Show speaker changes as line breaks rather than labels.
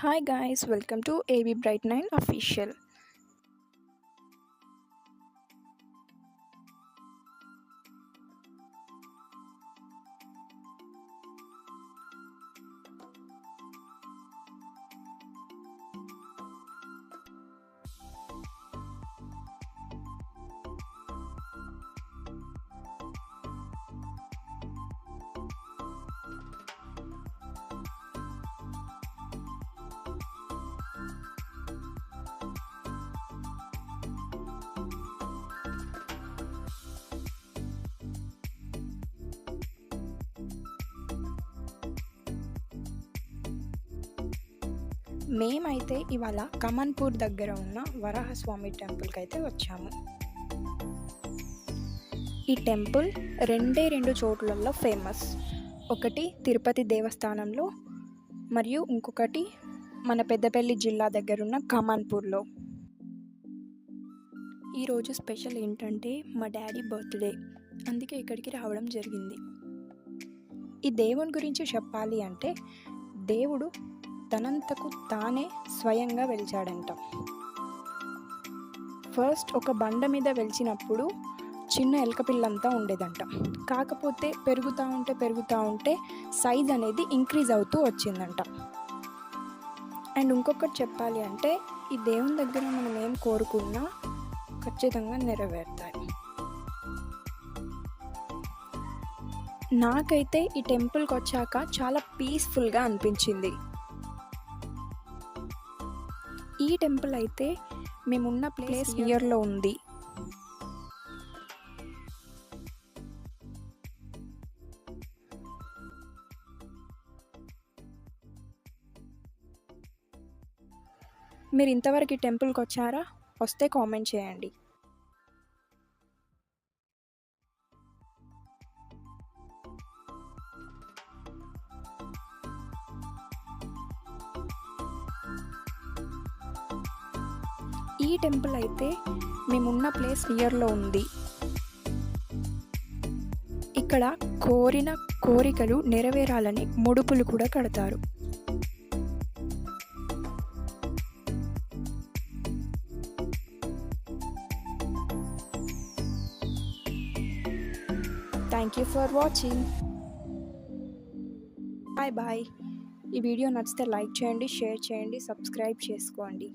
Hi guys, welcome to AB Bright 9 Official. మేమైతే ఇవాళ కమన్పూర్ దగ్గర ఉన్న వరాహస్వామి టెంపుల్కి అయితే వచ్చాము. ఈ టెంపుల్ రెండే రెండు చోట్లలో ఫేమస్. ఒకటి తిరుపతి దేవస్థానంలో మరియు ఇంకొకటి మన పెద్దపల్లి జిల్లా దగ్గర ఉన్న కమాన్పూర్లో ఈరోజు స్పెషల్ ఏంటంటే మా డాడీ బర్త్డే. అందుకే ఇక్కడికి రావడం జరిగింది. ఈ దేవుని గురించి చెప్పాలి అంటే దేవుడు తనంతకు తానే స్వయంగా వెలిచాడంట. ఫస్ట్ ఒక బండ మీద వెలిచినప్పుడు చిన్న ఎలకపిల్లంతా ఉండేదంట. కాకపోతే పెరుగుతూ ఉంటే పెరుగుతూ ఉంటే సైజ్ అనేది ఇంక్రీజ్ అవుతూ వచ్చిందంట. అండ్ ఇంకొకటి చెప్పాలి అంటే ఈ దేవుని దగ్గర మనం ఏం కోరుకున్నా ఖచ్చితంగా నెరవేరుతాయి. నాకైతే ఈ టెంపుల్కి వచ్చాక చాలా పీస్ఫుల్గా అనిపించింది. ఈ టెంపుల్ అయితే మేమున్న ప్లేస్ ఇయర్లో ఉంది. మీరు ఇంతవరకు ఈ టెంపుల్కి వచ్చారా? వస్తే కామెంట్ చేయండి. ఈ టెంపుల్ అయితే మేమున్న ప్లేస్ నియర్లో ఉంది. ఇక్కడ కోరిన కోరికలు నెరవేరాలని ముడుపులు కూడా కడతారు. Thank you for watching bye bye ఈ వీడియో నచ్చితే లైక్ చేయండి షేర్ చేయండి సబ్స్క్రైబ్ చేసుకోండి.